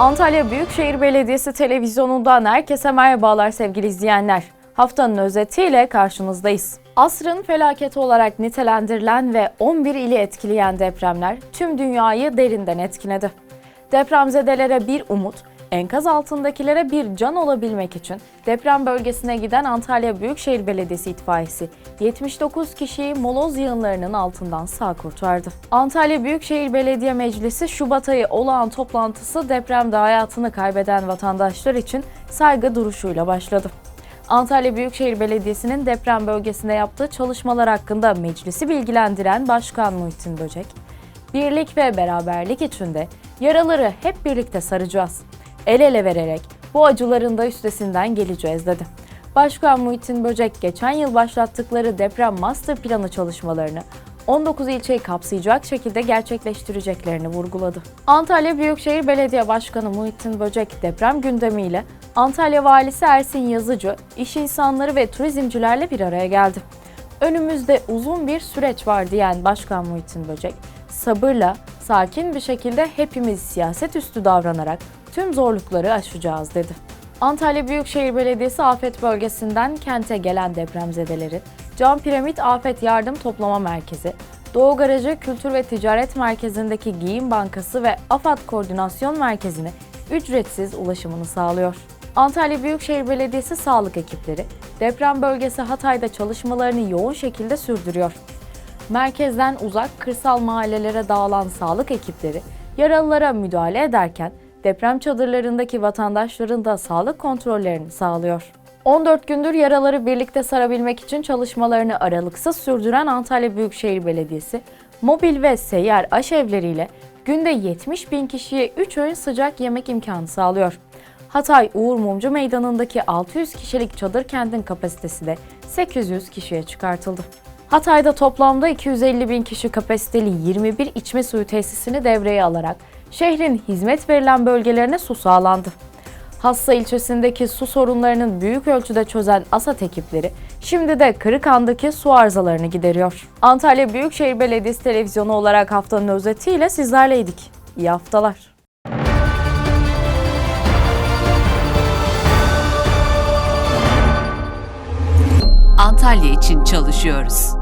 Antalya Büyükşehir Belediyesi televizyonundan herkese merhabalar sevgili izleyenler. Haftanın özetiyle karşınızdayız. Asrın felaketi olarak nitelendirilen ve 11 ili etkileyen depremler tüm dünyayı derinden etkiledi. Depremzedelere bir umut, enkaz altındakilere bir can olabilmek için deprem bölgesine giden Antalya Büyükşehir Belediyesi itfaiyesi 79 kişiyi moloz yığınlarının altından sağ kurtardı. Antalya Büyükşehir Belediye Meclisi Şubat ayı olağan toplantısı depremde hayatını kaybeden vatandaşlar için saygı duruşuyla başladı. Antalya Büyükşehir Belediyesi'nin deprem bölgesinde yaptığı çalışmalar hakkında meclisi bilgilendiren Başkan Muhittin Böcek, birlik ve beraberlik içinde yaraları hep birlikte saracağız. El ele vererek bu acıların da üstesinden geleceğiz dedi. Başkan Muhittin Böcek geçen yıl başlattıkları deprem master planı çalışmalarını 19 ilçeyi kapsayacak şekilde gerçekleştireceklerini vurguladı. Antalya Büyükşehir Belediye Başkanı Muhittin Böcek deprem gündemiyle Antalya Valisi Ersin Yazıcı, iş insanları ve turizmcilerle bir araya geldi. Önümüzde uzun bir süreç var diyen Başkan Muhittin Böcek, sabırla, sakin bir şekilde hepimiz siyaset üstü davranarak tüm zorlukları aşacağız dedi. Antalya Büyükşehir Belediyesi afet bölgesinden kente gelen depremzedelerin Cam Piramit Afet Yardım Toplama Merkezi, Doğu Garajı Kültür ve Ticaret Merkezi'ndeki Giyim Bankası ve AFAD Koordinasyon Merkezi'ne ücretsiz ulaşımını sağlıyor. Antalya Büyükşehir Belediyesi sağlık ekipleri deprem bölgesi Hatay'da çalışmalarını yoğun şekilde sürdürüyor. Merkezden uzak kırsal mahallelere dağılan sağlık ekipleri yaralılara müdahale ederken deprem çadırlarındaki vatandaşların da sağlık kontrollerini sağlıyor. 14 gündür yaraları birlikte sarabilmek için çalışmalarını aralıksız sürdüren Antalya Büyükşehir Belediyesi, mobil ve seyyar aşevleriyle günde 70 bin kişiye 3 öğün sıcak yemek imkanı sağlıyor. Hatay Uğur Mumcu Meydanı'ndaki 600 kişilik çadır kentin kapasitesi de 800 kişiye çıkartıldı. Hatay'da toplamda 250 bin kişi kapasiteli 21 içme suyu tesisini devreye alarak şehrin hizmet verilen bölgelerine su sağlandı. Hassa ilçesindeki su sorunlarının büyük ölçüde çözen ASAT ekipleri şimdi de Kırıkhan'daki su arızalarını gideriyor. Antalya Büyükşehir Belediyesi televizyonu olarak haftanın özetiyle sizlerleydik. İyi haftalar. Antalya için çalışıyoruz.